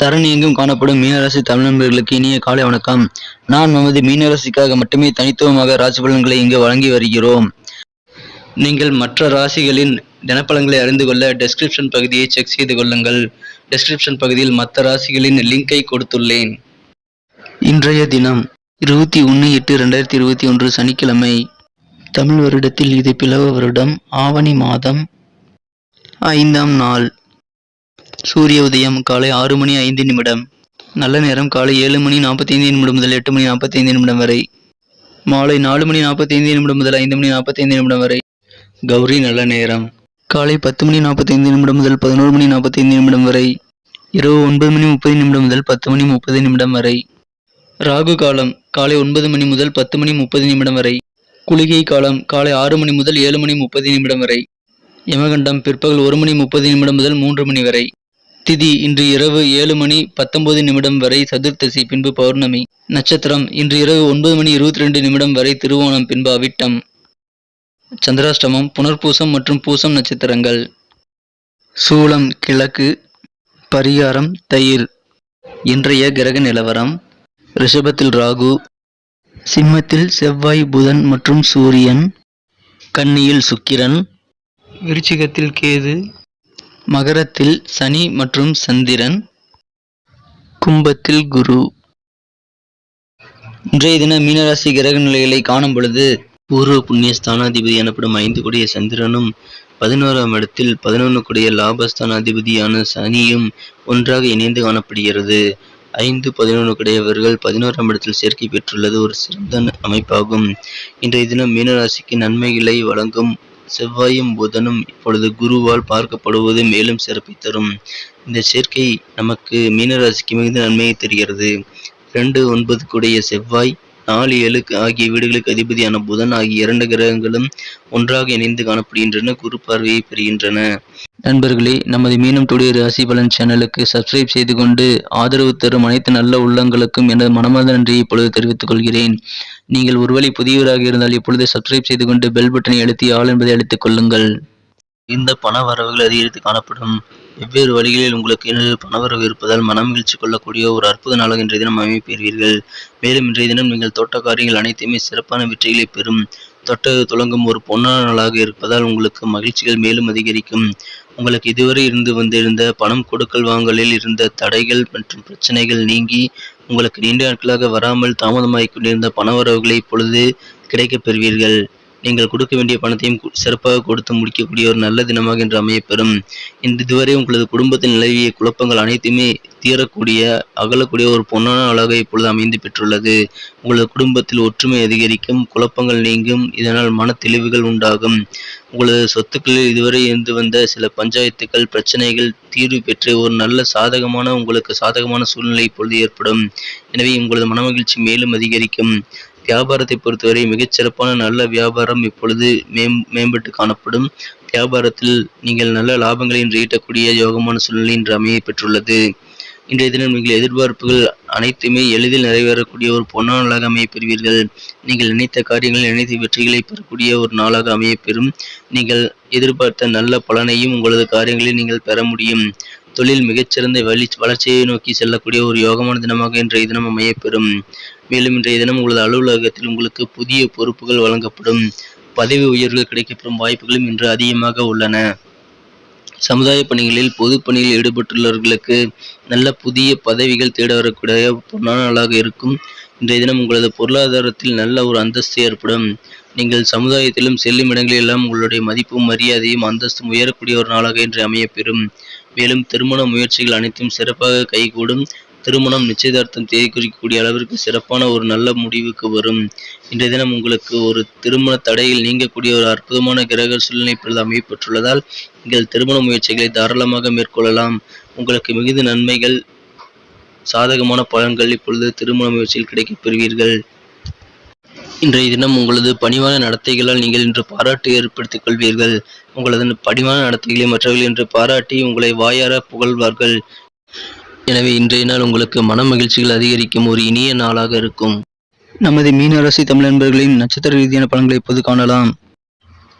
தரணி எங்கும் காணப்படும் மீனராசி தமிழர்களுக்கு இனிய காலை வணக்கம். நான் நமது மீனராசிக்காக மட்டுமே தனித்துவமாக ராசி பலன்களை இங்கு வழங்கி வருகிறோம். நீங்கள் மற்ற ராசிகளின் தினப்பலன்களை அறிந்து கொள்ள டெஸ்கிரிப்ஷன் பகுதியை செக் செய்து கொள்ளுங்கள். டெஸ்கிரிப்ஷன் பகுதியில் மற்ற ராசிகளின் லிங்கை கொடுத்துள்ளேன். இன்றைய தினம் இருபத்தி ஒன்று எட்டு ரெண்டாயிரத்தி இருபத்தி ஒன்று சனிக்கிழமை. தமிழ் வருடத்தில் இது பிளவ வருடம் ஆவணி மாதம் ஐந்தாம் நாள். சூரிய உதயம் காலை ஆறு மணி ஐந்து நிமிடம். நல்ல நேரம் காலை ஏழு மணி நாற்பத்தைந்து நிமிடம் முதல் எட்டு மணி நாற்பத்தைந்து நிமிடம் வரை. மாலை நாலு மணி நாற்பத்தைந்து நிமிடம் முதல் ஐந்து மணி நாற்பத்தைந்து நிமிடம் வரை. கௌரி நல்ல நேரம். காலை பத்து மணி நாற்பத்தைந்து நிமிடம் முதல் பதினோரு மணி நாற்பத்தைந்து நிமிடம் வரை. இரவு ஒன்பது மணி முப்பது நிமிடம் முதல் பத்து மணி முப்பது நிமிடம் வரை. ராகு காலம் காலை ஒன்பது மணி முதல் பத்து மணி முப்பது நிமிடம் வரை. குளிகை காலம் காலை ஆறு மணி முதல் ஏழு மணி முப்பது நிமிடம் வரை. யமகண்டம் பிற்பகல் ஒரு மணி முப்பது நிமிடம் முதல் மூன்று மணி வரை. திதி இன்று இரவு ஏழு மணி பத்தொன்பது நிமிடம் வரை சதுர்த்தசி பின்பு பௌர்ணமி. நட்சத்திரம் இன்று இரவு ஒன்பது மணி இருபத்தி ரெண்டு நிமிடம் வரை திருவோணம் பின்பு அவிட்டம் சந்திராஷ்டமம் புனர்பூசம் மற்றும் பூசம் நட்சத்திரங்கள். சூலம் கிழக்கு பரிகாரம் தயிர். இன்றைய கிரக நிலவரம் ரிஷபத்தில் ராகு சிம்மத்தில் செவ்வாய் புதன் மற்றும் சூரியன் கன்னியில் சுக்கிரன் விருச்சிகத்தில் கேது மகரத்தில் சனி மற்றும் சந்திரன். கும்பத்தில் குரு. இன்றைய தின மீனராசி கிரக நிலைகளை காணும் பொழுது பூர்வ புண்ணிய ஸ்தானாதிபதி எனப்படும் ஐந்து கொடிய சந்திரனும் பதினோராம் இடத்தில் பதினொன்று கொடிய லாபஸ்தானாதிபதியான சனியும் ஒன்றாக இணைந்து காணப்படுகிறது. ஐந்து பதினொன்று கிடையவர்கள் பதினோராம் இடத்தில் சேர்க்கை பெற்றுள்ளது ஒரு சிறந்த அமைப்பாகும். இன்றைய தினம் மீனராசிக்கு நன்மைகளை வழங்கும் செவ்வாயும் புதனும் இப்பொழுது குருவால் பார்க்கப்படுவது மேலும் சிறப்பை தரும். இந்த சேர்க்கை நமக்கு மீனராசிக்கு மிகுந்த நன்மையை தருகிறது. ரெண்டு ஒன்பது கூடிய செவ்வாய் நாலு ஏழு ஆகிய வீடுகளுக்கு அதிபதியான புதன் ஆகிய இரண்டு கிரகங்களும் ஒன்றாக இணைந்து காணப்படுகின்றன. குரு பார்வையை பெறுகின்றன. நண்பர்களே நமது மீனம் டுடே ராசி பலன் சேனலுக்கு சப்ஸ்கிரைப் செய்து கொண்டு ஆதரவு தரும் அனைத்து நல்ல உள்ளங்களுக்கும் எனது மனமார்ந்த நன்றியை இப்பொழுது தெரிவித்துக் கொள்கிறேன். நீங்கள் ஒருவேளை புதியவராக இருந்தால் இப்பொழுது சப்ஸ்கிரைப் செய்து கொண்டு பெல் பட்டனை அழுத்தி ஆள் என்பதை அழைத்துக் கொள்ளுங்கள். இந்த பண வரவுகள் அதிகரித்து காணப்படும். வெவ்வேறு வழிகளில் உங்களுக்கு பணவரவு இருப்பதால் மனம் வீழ்ச்சி கொள்ளக்கூடிய ஒரு அற்புத நாளாக இன்றைய தினம் அமைப்பெறுவீர்கள் மேலும் இன்றைய தினம் நீங்கள் தோட்ட காரியங்கள் அனைத்துமே சிறப்பான வெற்றிகளை பெறும் தொட்ட துளங்கும் ஒரு பொன்னான நாளாக இருப்பதால் உங்களுக்கு மகிழ்ச்சிகள் மேலும் அதிகரிக்கும். உங்களுக்கு இதுவரை இருந்து வந்திருந்த பணம் கொடுக்கல் வாங்கலில் இருந்த தடைகள் மற்றும் பிரச்சனைகள் நீங்கி உங்களுக்கு நீண்ட நாட்களாக வராமல் தாமதமாகிக் கொண்டிருந்த பணவரவுகளை இப்பொழுது கிடைக்கப் பெறுவீர்கள். நீங்கள் கொடுக்க வேண்டிய பணத்தையும் சிறப்பாக கொடுத்து முடிக்கக்கூடிய ஒரு நல்ல தினமாக இன்று அமையப்பெறும். இன்று இதுவரை உங்களது குடும்பத்தில் நிலவிய குழப்பங்கள் அனைத்துமே தீரக்கூடிய அகலக்கூடிய ஒரு பொன்னான அழகை இப்பொழுது அமைந்து பெற்றுள்ளது. உங்களது குடும்பத்தில் ஒற்றுமை அதிகரிக்கும் குழப்பங்கள் நீங்கும் இதனால் மன தெளிவுகள் உண்டாகும். உங்களது சொத்துக்களில் இதுவரை இருந்து வந்த சில பஞ்சாயத்துக்கள் பிரச்சனைகள் தீர்வு பெற்று ஒரு நல்ல சாதகமான உங்களுக்கு சாதகமான சூழ்நிலை இப்பொழுது ஏற்படும். எனவே உங்களது மனமகிழ்ச்சி மேலும் அதிகரிக்கும். வியாபாரத்தை பொறுத்தவரை மிகச்சிறப்பான நல்ல வியாபாரம் இப்பொழுது மேம் மேம்பட்டு காணப்படும். வியாபாரத்தில் நீங்கள் நல்ல லாபங்களை இன்று ஈட்டக்கூடிய யோகமான சூழ்நிலை இன்று அமைய பெற்றுள்ளது. இன்றைய தினம் நீங்கள் எதிர்பார்ப்புகள் அனைத்துமே எளிதில் நிறைவேறக்கூடிய ஒரு பொன்னான நாளாக அமையப்பெறுவீர்கள் நீங்கள் நினைத்த காரியங்களில் நினைத்த வெற்றிகளை பெறக்கூடிய ஒரு நாளாக அமையப்பெறும் நீங்கள் எதிர்பார்த்த நல்ல பலனையும் உங்களது காரியங்களில் நீங்கள் பெற முடியும். தொழில் மிகச்சிறந்த வளி வளர்ச்சியை நோக்கி செல்லக்கூடிய ஒரு யோகமான தினமாக இன்றைய தினம் அமையப்பெறும். மேலும் இன்றைய தினம் உங்களது அலுவலகத்தில் உங்களுக்கு புதிய பொறுப்புகள் வழங்கப்படும். பதவி உயர்வுகள் கிடைக்கப்பெறும் வாய்ப்புகளும் இன்று அதிகமாக உள்ளன. சமுதாய பணிகளில் பொது பணியில் ஈடுபட்டுள்ளவர்களுக்கு நல்ல புதிய பதவிகள் தேட வரக்கூடிய நாளாக இருக்கும். இன்றைய தினம் உங்களது பொருளாதாரத்தில் நல்ல ஒரு அந்தஸ்து ஏற்படும். நீங்கள் சமுதாயத்திலும் செல்லும் இடங்களிலெல்லாம் உங்களுடைய மதிப்பும் மரியாதையும் அந்தஸ்தும் உயரக்கூடிய ஒரு நாளாக இன்று அமையப்பெறும். மேலும் திருமண முயற்சிகள் அனைத்தும் சிறப்பாக கைகூடும். திருமணம் நிச்சயதார்த்தம் தேதி குறிக்கக்கூடிய அளவிற்கு சிறப்பான ஒரு நல்ல முடிவுக்கு வரும். இன்றைய தினம் உங்களுக்கு ஒரு திருமண தடையில் நீங்கக்கூடிய ஒரு அற்புதமான கிரக சூழ்நிலை இப்பொழுது அமைப்பெற்றுள்ளதால் நீங்கள் திருமண முயற்சிகளை தாராளமாக மேற்கொள்ளலாம். உங்களுக்கு மிகுந்த நன்மைகள் சாதகமான பலன்கள் இப்பொழுது திருமண முயற்சியில் கிடைக்கப் பெறுவீர்கள். இன்றைய தினம் உங்களது பணிவான நடத்தைகளால் நீங்கள் இன்று பாராட்டு ஏற்படுத்திக் கொள்வீர்கள். உங்களது பணிவான நடத்தைகளை மற்றவர்கள் இன்று பாராட்டி உங்களை வாயார புகழ்வார்கள். எனவே இன்றைய நாள் உங்களுக்கு மன மகிழ்ச்சிகள் அதிகரிக்கும் ஒரு இனிய நாளாக இருக்கும். நமது மீனராசி தமிழ் நண்பர்களின் நட்சத்திர ரீதியான பலன்களை இப்போது காணலாம்.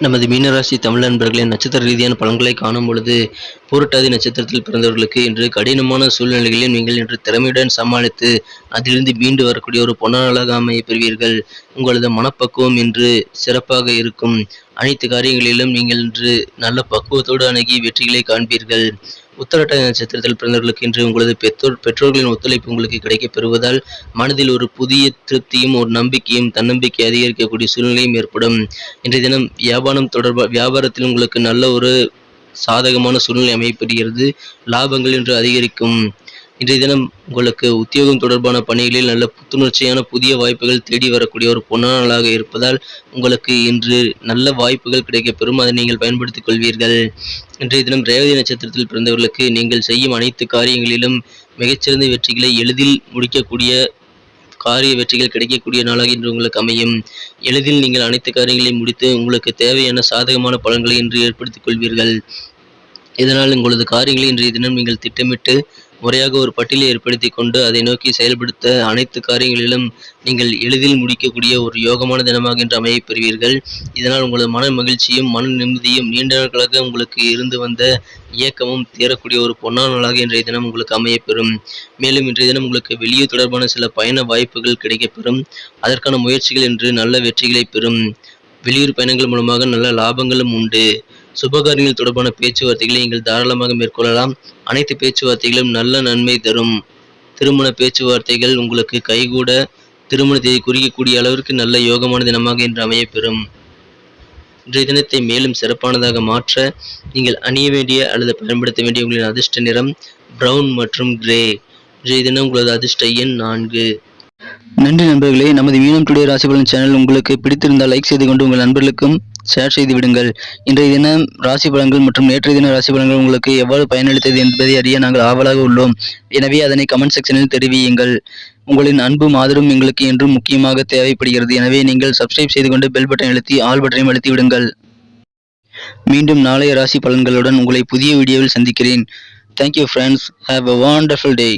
நமது மீனராசி தமிழ் நண்பர்களின் நட்சத்திர ரீதியான பலன்களை காணும் பொழுது பூரட்டாதி நட்சத்திரத்தில் பிறந்தவர்களுக்கு இன்று கடினமான சூழ்நிலைகளில் நீங்கள் இன்று திறமையுடன் சமாளித்து அதிலிருந்து மீண்டு வரக்கூடிய ஒரு பொன்னாளாக அமைய பெறுவீர்கள். உங்களது மனப்பக்குவம் இன்று சிறப்பாக இருக்கும். அனைத்து காரியங்களிலும் நீங்கள் இன்று நல்ல பக்குவத்தோடு அணுகி வெற்றிகளை காண்பீர்கள். உத்தரட்டாதி நட்சத்திரத்தில் பிறந்தவர்களுக்கு இன்று உங்களது பெற்றோர் பெற்றோர்களின் ஒத்துழைப்பு உங்களுக்கு கிடைக்கப் பெறுவதால் மனதில் ஒரு புதிய திருப்தியும் ஒரு நம்பிக்கையும் தன்னம்பிக்கை அதிகரிக்கக்கூடிய சூழ்நிலையும் ஏற்படும். இன்றைய தினம் வியாபாரம் தொடர்பாக வியாபாரத்தில் உங்களுக்கு நல்ல ஒரு சாதகமான சூழ்நிலை அமையப்படுகிறது லாபங்கள் இன்று அதிகரிக்கும். இன்றைய தினம் உங்களுக்கு உத்தியோகம் தொடர்பான பணிகளில் நல்ல புத்துணர்ச்சியான புதிய வாய்ப்புகள் தேடி வரக்கூடிய ஒரு பொன்னான நாளாக இருப்பதால் உங்களுக்கு இன்று நல்ல வாய்ப்புகள் கிடைக்கப்பெறும். அதை நீங்கள் பயன்படுத்திக் கொள்வீர்கள். இன்றைய தினம் ரேவதி நட்சத்திரத்தில் பிறந்தவர்களுக்கு நீங்கள் செய்யும் அனைத்து காரியங்களிலும் மிகச்சிறந்த வெற்றிகளை எளிதில் முடிக்கக்கூடிய காரிய வெற்றிகள் கிடைக்கக்கூடிய நாளாக இன்று உங்களுக்கு அமையும். எளிதில் நீங்கள் அனைத்து காரியங்களையும் முடித்து உங்களுக்கு தேவையான சாதகமான பலன்களை இன்று ஏற்படுத்திக் கொள்வீர்கள். இதனால் உங்களது காரியங்களை இன்றைய தினம் நீங்கள் திட்டமிட்டு முறையாக ஒரு பட்டியலை ஏற்படுத்தி கொண்டு அதை நோக்கி செயல்படுத்த அனைத்து காரியங்களிலும் நீங்கள் எளிதில் முடிக்கக்கூடிய ஒரு யோகமான தினமாக இன்று அமையப் பெறுவீர்கள். இதனால் உங்களது மன மகிழ்ச்சியும் மன நிம்மதியும் நீண்ட நாட்களாக உங்களுக்கு இருந்து வந்த இயக்கமும் தேரக்கூடிய ஒரு பொன்னான நாளாக இன்றைய தினம் உங்களுக்கு அமையப்பெறும் மேலும் இன்றைய தினம் உங்களுக்கு வெளியூர் தொடர்பான சில பயண வாய்ப்புகள் கிடைக்கப்பெறும். அதற்கான முயற்சிகள் இன்று நல்ல வெற்றிகளை பெறும். வெளியூர் பயணங்கள் மூலமாக நல்ல லாபங்களும் உண்டு. சுபகாரியங்கள் தொடர்பான பேச்சுவார்த்தைகளை நீங்கள் தாராளமாக மேற்கொள்ளலாம். அனைத்து பேச்சுவார்த்தைகளும் நல்ல நன்மை தரும். திருமண பேச்சுவார்த்தைகள் உங்களுக்கு கைகூட திருமணத்தை குறிக்கக்கூடிய அளவிற்கு நல்ல யோகமான தினமாக இன்று அமையப்பெறும். இன்றைய தினத்தை மேலும் சிறப்பானதாக மாற்ற நீங்கள் அணிய வேண்டிய அல்லது பயன்படுத்த வேண்டிய உங்களின் அதிர்ஷ்ட நிறம் பிரவுன் மற்றும் கிரே இன்றைய தினம் உங்களது அதிர்ஷ்ட எண் நான்கு. நன்றி நண்பர்களே நமது மீனம் டுடே ராசிபலன் சேனல் உங்களுக்கு பிடித்திருந்தால் லைக் செய்து கொண்டு உங்கள் நண்பர்களுக்கும் ஷேர் செய்து விடுங்கள். இன்றைய தினம் ராசி பலன்கள் மற்றும் நேற்றைய தின ராசி பலன்கள் உங்களுக்கு எவ்வாறு பயனளித்தது என்பதை அறிய நாங்கள் ஆவலாக உள்ளோம். எனவே அதனை கமெண்ட் செக்ஷனில் தெரிவியுங்கள். உங்களின் அன்பும் ஆதரவும் எங்களுக்கு என்றும் முக்கியமாக தேவைப்படுகிறது. எனவே நீங்கள் சப்ஸ்கிரைப் செய்து கொண்டு பெல் பட்டன் அழுத்தி ஆல் பட்டனையும் அழுத்தி விடுங்கள். மீண்டும் நாளைய ராசி பலன்களுடன் உங்களை புதிய வீடியோவில் சந்திக்கிறேன். Thank you friends have a wonderful day